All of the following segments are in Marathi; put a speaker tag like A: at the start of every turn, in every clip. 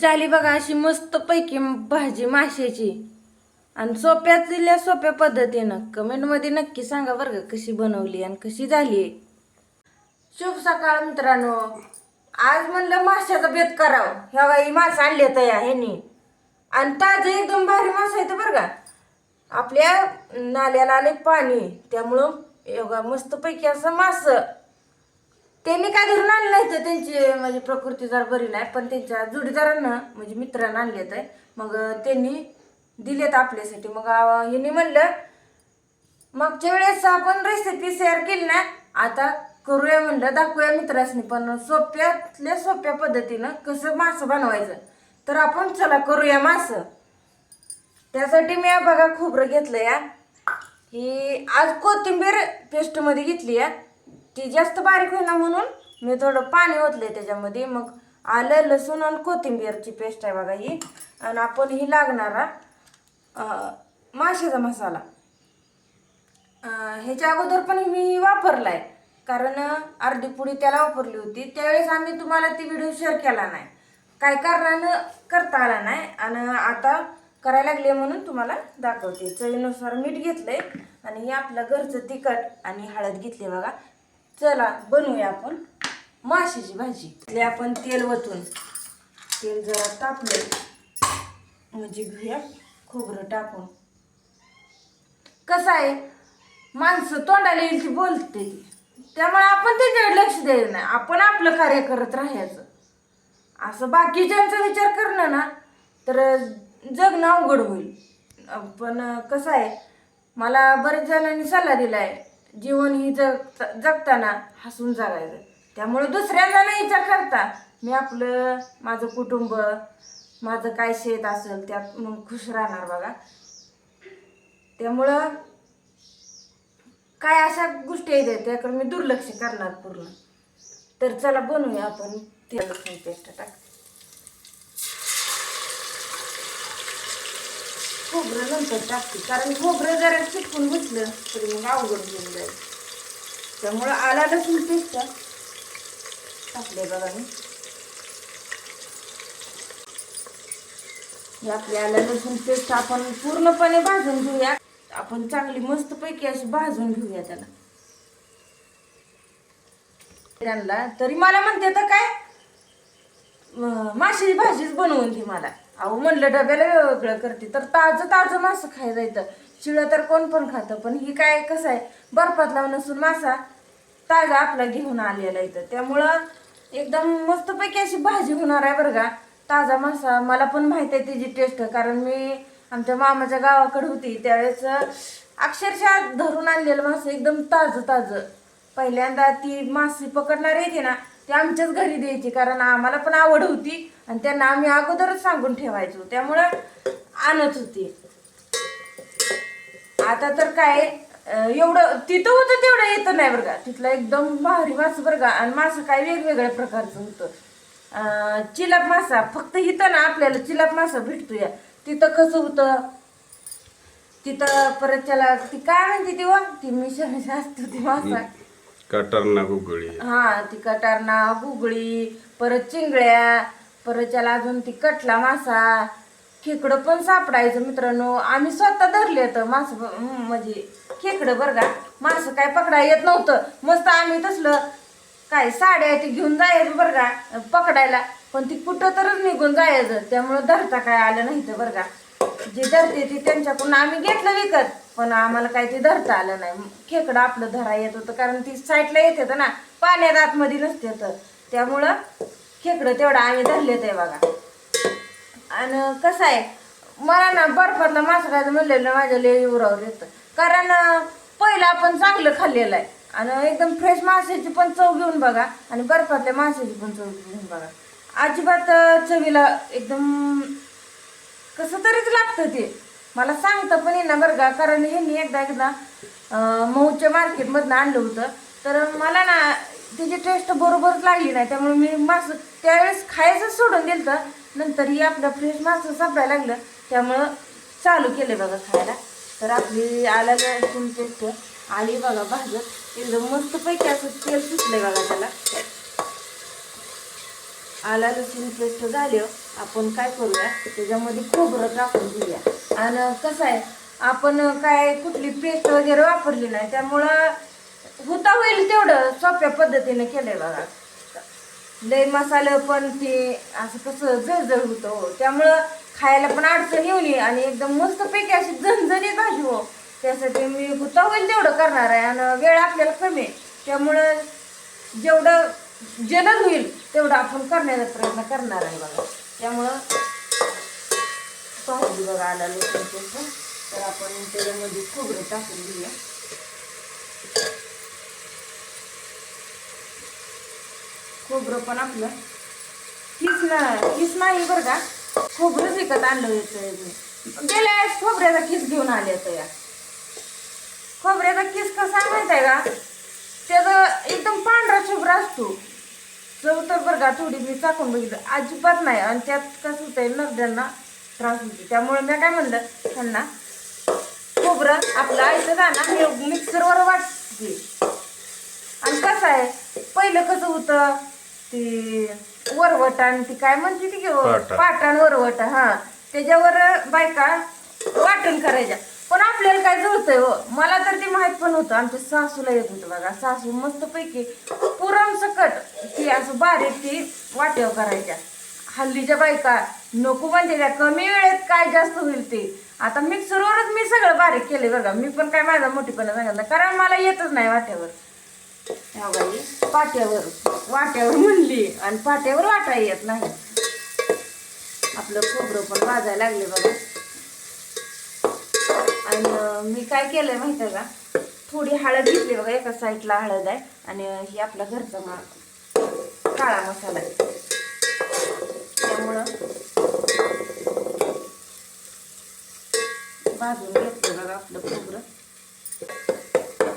A: झाली बघा अशी मस्त पैकी भाजी माशाची. आणि सोप्यातल्या सोप्या पद्धतीनं कमेंटमध्ये नक्की सांगा बरं का कशी बनवली आणि कशी झाली. शुभ सकाळ मित्रांनो. आज म्हणलं माशाचा बेत करावं. ह्या बाई मासा आणले तया ह्यानी. आणि ताजं एकदम भारी मास आहे बरं का. आपल्या नाल्याला आले पाणी. त्यामुळं योगा मस्तपैकी असं मासं. त्यांनी काय धरून आणलं नाही तर त्यांची म्हणजे प्रकृती जर बरी नाही पण त्यांच्या जोडीदारांना म्हणजे मित्रांना आणले आहे मग त्यांनी दिलेत आपल्यासाठी. मग यांनी म्हणलं मागच्या वेळेस आपण रेसिपी शेअर केली ना आता करूया म्हणलं दाखवूया मित्रासनी. पण सोप्यातल्या सोप्या पद्धतीनं कसं मासं बनवायचं? तर आपण चला करूया मासं. त्यासाठी मी या बघा खोबरं घेतलं या ही आज कोथिंबीर पेस्टमध्ये घेतली या ती जास्त बारीक होईना म्हणून मी थोडं पाणी ओतलंय त्याच्यामध्ये. मग आलं लसूण आणि कोथिंबीरची पेस्ट आहे बघा ही. आणि आपण ही लागणारा माशाचा मसाला. ह्याच्या अगोदर पण मी वापरलाय. कारण अर्धी पुडी त्याला वापरली होती. त्यावेळेस आम्ही तुम्हाला ती व्हिडिओ शेअर केला नाही. काय कारणानं करता आला नाही. आणि आता करायला लागले म्हणून तुम्हाला दाखवते. चवीनुसार मीठ घेतलंय. आणि हे आपलं घरचं तिखट आणि हळद घेतली बघा. चला बनवूया आपण माशाची भाजी. इथले आपण तेल वतून तेल जरा तापले म्हणजे घेऊया खोबरं टाकून. कसं आहे माणसं तोंडाला येईल ती बोलते. त्यामुळे आपण त्याच्याकडे लक्ष द्यायचं नाही आपण आपलं कार्य करत राहायचं. असं बाकीच्यांचा विचार करणं ना तर जगणं अवघड होईल. पण कसं आहे मला बरेच जणांनी सल्ला दिला आहे जीवन ही जग जगताना हसून जगायचं. त्यामुळे दुसऱ्यांना नाही विचार करता. मी आपलं माझं कुटुंब माझं काय शेत असेल त्यात मग खुश राहणार बघा. त्यामुळं काय अशा गोष्टी आहेत त्याकडे मी दुर्लक्ष करणार पूर्ण. तर चला बनवूया आपण. तेल पेस्ट टाक खोबरं नंतर टाकते. कारण खोबरं जरा चिटकून बसलं तरी मग अवघड होऊन जाईल. त्यामुळं आला लसूण पेस्ट. टाकले बघा मी. आपली आलं लसूण पेस्ट आपण पूर्णपणे भाजून घेऊया. आपण चांगली मस्तपैकी अशी भाजून घेऊया त्याला. त्यांना तरी मला म्हणते तर काय? अं, माशाची भाजीच बनवून घे मला. अहो म्हणलं डब्याला वेगळं करते. तर ताजं ताजं मासं खायला येतं. शिळं तर कोण पण खातं पण ही काय कसं आहे बर्फात लावून नसून मासा ताजा आपला घेऊन आलेला इथं. त्यामुळं एकदम मस्तपैकी अशी भाजी होणार आहे बरं का. ताजा मासा मला पण माहीत आहे त्याची टेस्ट कारण मी आमच्या मामाच्या गावाकडे होती. त्यावेळेस अक्षरशः धरून आणलेलं मासं एकदम ताजं ताजं. पहिल्यांदा ती मासे पकडणार येते ना ती आमच्याच घरी द्यायची कारण आम्हाला पण आवड होती आणि त्यांना आम्ही अगोदरच सांगून ठेवायचो. त्यामुळं आणत होती. आता तर काय एवढं तिथं होतं तेवढं येतं नाही बरं का. तिथलं एकदम भारी मासं बरं का. आणि मासं काय वेगवेगळ्या प्रकारचं होतं. चिलाप मासा फक्त इथं ना आपल्याला चिलाप मासा भेटतो या तिथं कसं होतं तिथं परत त्याला ती काय म्हणते ती ती मिशन असते ती मासा.
B: कटरना गुगळी
A: हा ती कटारना गुगळी परत चिंगळ्या परत त्याला अजून ती कटला मासा. खेकडं पण सापडायचं मित्रांनो. आम्ही स्वतः धरले तर मास म्हणजे खेकडं बरं का. मासं काय पकडा येत नव्हतं. मस्त आम्ही तसलं काय साड्या ते घेऊन जायचं बरं का पकडायला. पण ती कुठं तरच निघून जायचं. त्यामुळं धरता काय आलं नाही तर बरं का. जे धरते ती त्यांच्याकडून आम्ही घेतलं विकत. पण आम्हाला काही ते धरता आलं नाही. खेकडं आपलं धरा येत होतं कारण ती साईडला येत होतं ना पाण्यात आतमध्ये नसते तर. त्यामुळं खेकडं तेवढं आम्ही धरले आहे बघा. आणि कसं आहे मला ना बर्फातला मासा खायचं म्हणलेलं माझ्या लय उरावर येतं. कारण पहिलं आपण चांगलं खाल्लेलं आहे. आणि एकदम फ्रेश माशाची पण चव घेऊन बघा. आणि बर्फातल्या माशाची पण चव घेऊन बघा. अजिबात चवीला एकदम कसं तरीच लागतं ते. मला सांगता पण येणार बरं का कारण ह्यांनी एकदा एकदा मऊच्या मार्केटमधनं आणलं होतं. तर मला ना त्याची टेस्ट बरोबरच लागली नाही त्यामुळे मी मासं त्यावेळेस खायचं सोडून दिलं तर नंतर ही आपलं फ्रेश मासं सापडायला लागलं. त्यामुळं चालू केलं बघा खायला. तर आपली आला पेस्ट आली बघा भाजत एकदम मस्तपैकी असं तेल सुचलं बघा त्याला. आला लसूण पेस्ट झाली. आपण काय करूया? त्याच्यामध्ये खोबरं टाकून घेऊया. आणि कसं आहे आपण काय कुठली पेस्ट वगैरे वापरली नाही. त्यामुळं होता होईल तेवढं सोप्या पद्धतीने आहे बघा. लय मसालं पण ते असं कसं जळजळ होतं हो. त्यामुळं खायला पण अडचण येऊ आणि एकदम मस्तपैकी अशी झणझणीत भाजी हो. त्यासाठी मी होता होईल तेवढं करणार आहे आणि वेळ आपल्याला कमी आहे. त्यामुळं जेवढं जलद होईल तेवढं आपण करण्याचा प्रयत्न करणार आहे बघा. त्यामुळं पाहू बघा आला लसूण तर आपण त्याच्यामध्ये खोबरं टाकून घेऊया. खोबरं पण आपलं हीच ना किस नाही बरं का. खोबरं विकत आणलं होतं गेल्या वेळेस खोबऱ्याचा किस घेऊन आले होते या. खोबऱ्याचा किस कसा माहीत आहे का? त्याचं एकदम पांढरा शुभ्र असतो. चव तर बरं का थोडी मी टाकून बघितलं. अजिबात नाही. आणि त्यात कसं होतंय नरड्यांना त्रास होतो. त्यामुळे मी काय म्हणलं त्यांना खोबरं आपलं आयतं जाणार हे मिक्सरवर वाटते. आणि कसं आहे पहिलं कसं होतं ती वरवट आणि ती काय म्हणते ती?
B: पाटा.
A: पाटण वरवट हा. त्याच्यावर बायका वाटण करायच्या. पण आपल्याला काय जुळतंय हो? मला तर ते माहीत पण होतं. आमच्या सासूला येत होतं बघा. सासू मस्त पैकी पुरम सकट ती असं बारीक ती वाट्यावर करायच्या. हल्लीच्या बायका नको म्हणजे त्या. कमी वेळेत काय जास्त होईल ते. आता मिक्सरवरच मी सगळं बारीक केले बघा. मी पण काय माझा मोठीपणा सांगितलं कारण मला येतच नाही वाट्यावर. बाई. पाट्यावर. वाट्यावर म्हणली आणि पाट्यावर वाटा येत नाही. आपलं खोबरं पण भाजायला लागले बघा. आणि मी काय केलंय माहिती आहे का? थोडी हळद घेतली बघा एका साईडला हळद आहे आणि ही आपला घरचा मा काळा मसाला आहे. त्यामुळं भाजून घेतलं बघा आपलं खोबरं.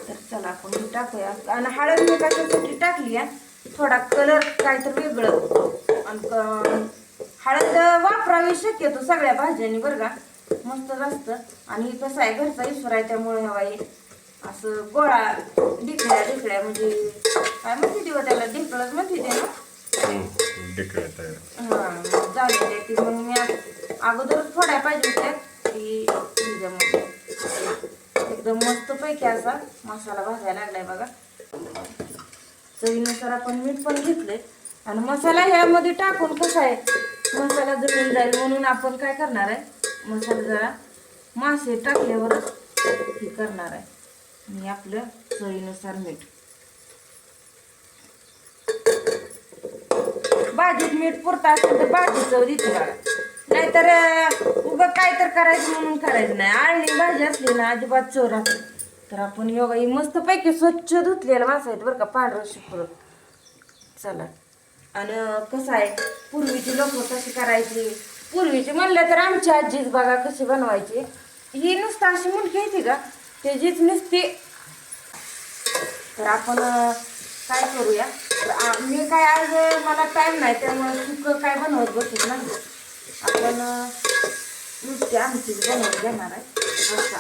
A: तर चला आपण हे टाकूया. आणि हळद मी कशासाठी टाकली आहे. थोडा कलर काय तर वेगळं आणि हळद वापरावी शक्यतो सगळ्या भाज्यांनी बरं का. मस्त असतं. आणि कसं आहे घरचा ईश्वर आहे त्यामुळे हवा असं गोळा ढिकळ्या ढिकळ्या म्हणजे काय म्हणते ती हो त्याला? ढिकळच म्हणते ते ना? हा झालेले ती. मग मी अगोदरच फोडाय पाहिजे होत्या ती एकदम मस्त पैकी असा मसाला भाजायला लागलाय बघा. चवीनुसार आपण मीठ पण घेतलंय. आणि मसाला ह्यामध्ये टाकून कसा आहे? मसाला जळून जाईल म्हणून आपण काय करणार आहे? मसाला जरा मासे टाकल्यावरच हे करणार आहे. आणि आपलं चवीनुसार मीठ. भाजीत मीठ पुरता असेल तर भाजी चव देते बघा नाहीतर अं, उगं काय तर करायचं म्हणून करायचं नाही. आळणी भाजी असली ना अजिबात चोर तर आपण योगा ही मस्त पैकी स्वच्छ धुतलेलं मासा आहेत बरं का पांढरं शुक्र चला. आणि कसं आहे पूर्वीची लोक कशी करायची? पूर्वीची म्हणलं तर आमची आजीच बघा कशी बनवायची. ही नुसतं अशी मुलगी येते का? त्याचीच नुसती तर आपण काय करूया? तर मी काय आज मला टाइम नाही त्यामुळे सुक काय बनवत बसत नाही आपण नुसती आमचीच बनवत घेणार आहे. रस्सा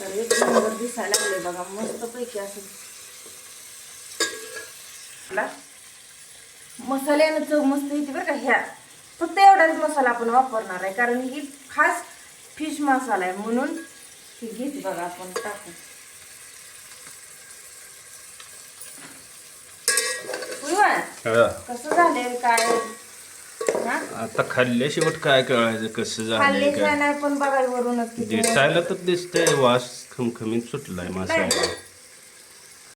A: तर एक नंबर दिसायला लागले बघा मस्त पैकी असं. आपला मसाल्यानं चव मस्त येते बरं का. ह्या. फक्त एवढाच मसाला आपण वापरणार आहे. कारण ही खास फिश मसाला आहे म्हणून ही घेते बघा आपण
B: हा.
A: कसं झालंय काय? हा?
B: आता खाल्ल्याशिवाय काय कळायचं कसं
A: नाही पण बघा वरूनच.
B: दिसायला तर दिसतंय वास खमखमीत सुटलाय मासा
A: नाही,